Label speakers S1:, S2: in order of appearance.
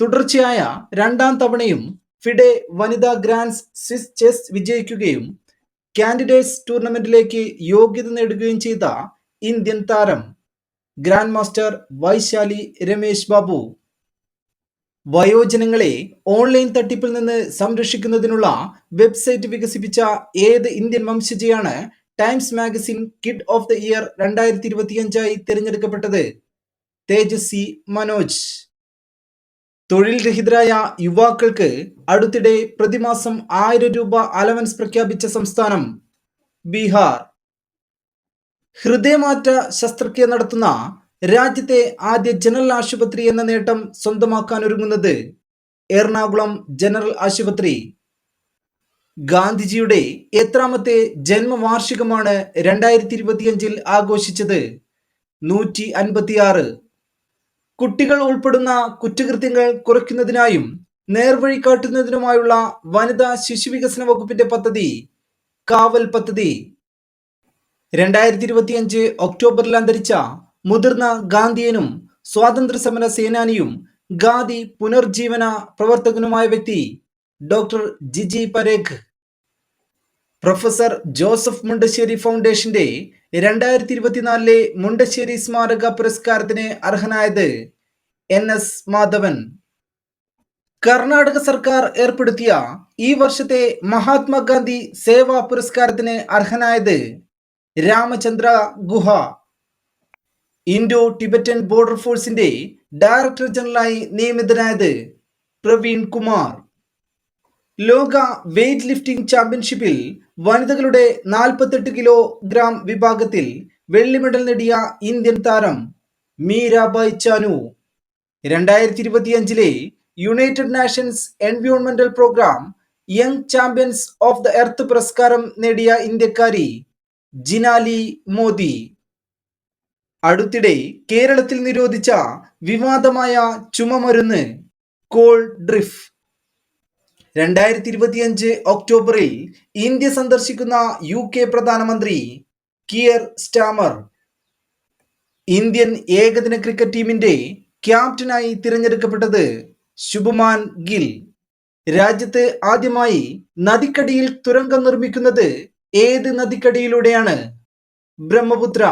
S1: തുടർച്ചയായ രണ്ടാം തവണയും ഫിഡെ വനിതാ ഗ്രാൻഡ്സ് സ്വിസ് ചെസ് വിജയിക്കുകയും കാൻഡിഡേറ്റ്സ് ടൂർണമെന്റിലേക്ക് യോഗ്യത നേടുകയും ചെയ്ത ഇന്ത്യൻ താരം ഗ്രാൻഡ് മാസ്റ്റർ വൈശാലി രമേശ് ബാബു. വയോജനങ്ങളെ ഓൺലൈൻ തട്ടിപ്പിൽ നിന്ന് സംരക്ഷിക്കുന്നതിനുള്ള വെബ്സൈറ്റ് വികസിപ്പിച്ച ഏത് Indian വംശജയാണ് Times magazine kid of the year രണ്ടായിരത്തി ഇരുപത്തിയഞ്ചായി തിരഞ്ഞെടുക്കപ്പെട്ടത്? തേജസ്വി മനോജ്. തൊഴിൽ രഹിതരായ യുവാക്കൾക്ക് അടുത്തിടെ പ്രതിമാസം ആയിരം രൂപ അലവൻസ് പ്രഖ്യാപിച്ച സംസ്ഥാനം ബീഹാർ. ഹൃദയമാറ്റ ശസ്ത്രക്രിയ നടത്തുന്ന രാജ്യത്തെ ആദ്യ ജനറൽ ആശുപത്രി എന്ന നേട്ടം സ്വന്തമാക്കാൻ ഒരുങ്ങുന്നത് എറണാകുളം ജനറൽ ആശുപത്രി. ഗാന്ധിജിയുടെ എത്രാമത്തെ ജന്മവാർഷികമാണ് രണ്ടായിരത്തി ഇരുപത്തിയഞ്ചിൽ ആഘോഷിച്ചത്. നൂറ്റി അൻപത്തിയാറ് കുട്ടികൾ ഉൾപ്പെടുന്ന കുറ്റകൃത്യങ്ങൾ കുറയ്ക്കുന്നതിനായും നേർവഴി കാട്ടുന്നതിനുമായുള്ള വനിതാ ശിശുവികസന വകുപ്പിന്റെ പദ്ധതി കാവൽ പദ്ധതി. രണ്ടായിരത്തി ഇരുപത്തിയഞ്ച് ഒക്ടോബറിൽ അന്തരിച്ച മുതിർന്ന ഗാന്ധിയനും സ്വാതന്ത്ര്യ സമര സേനാനിയും ഗാന്ധി പുനർജീവന പ്രവർത്തകനുമായ വ്യക്തി doctor G G Parikh. Professor Joseph Mundassery ഫൗണ്ടേഷന്റെ രണ്ടായിരത്തി ഇരുപത്തിനാലിലെ മുണ്ടശ്ശേരി സ്മാരക പുരസ്കാരത്തിന് അർഹനായത് എൻ എസ് മാധവൻ. കർണാടക സർക്കാർ ഏർപ്പെടുത്തിയ ഈ വർഷത്തെ മഹാത്മാഗാന്ധി സേവാ പുരസ്കാരത്തിന് അർഹനായത് Ramachandra Guha. Indo Tibetan Border ഫോഴ്സിന്റെ ഡയറക്ടർ ജനറലായി നിയമിതനായത് പ്രവീൺ കുമാർ. ലോക വെയ്റ്റ് ലിഫ്റ്റിംഗ് ചാമ്പ്യൻഷിപ്പിൽ വനിതകളുടെ നാൽപ്പത്തെട്ട് കിലോഗ്രാം വിഭാഗത്തിൽ വെള്ളി മെഡൽ നേടിയ ഇന്ത്യൻ താരം മീരാബായ് ചാനു രണ്ടായിരത്തി ഇരുപത്തിയഞ്ചിലെ United Nations എൻവയോൺമെന്റൽ programme young champions of the earth പുരസ്കാരം നേടിയ ഇന്ത്യക്കാരി ജിനാലി മോദി. അടുത്തിടെ കേരളത്തിൽ നിരോധിച്ച വിവാദമായ ചുമമരുന്ന് കോൾ ഡ്രിഫ് രണ്ടായിരത്തി ഇരുപത്തിയഞ്ച് ഒക്ടോബറിൽ ഇന്ത്യ സന്ദർശിക്കുന്ന യു കെ പ്രധാനമന്ത്രി കിയർ സ്റ്റാമർ. ഇന്ത്യൻ ഏകദിന ക്രിക്കറ്റ് ടീമിന്റെ ക്യാപ്റ്റനായി തിരഞ്ഞെടുക്കപ്പെട്ടത് ശുഭമാൻ ഗിൽ. രാജ്യത്ത് ആദ്യമായി നദിക്കടിയിൽ തുരങ്കം നിർമ്മിക്കുന്നത് ഏത് നദിക്കടിയിലൂടെയാണ്? ബ്രഹ്മപുത്ര.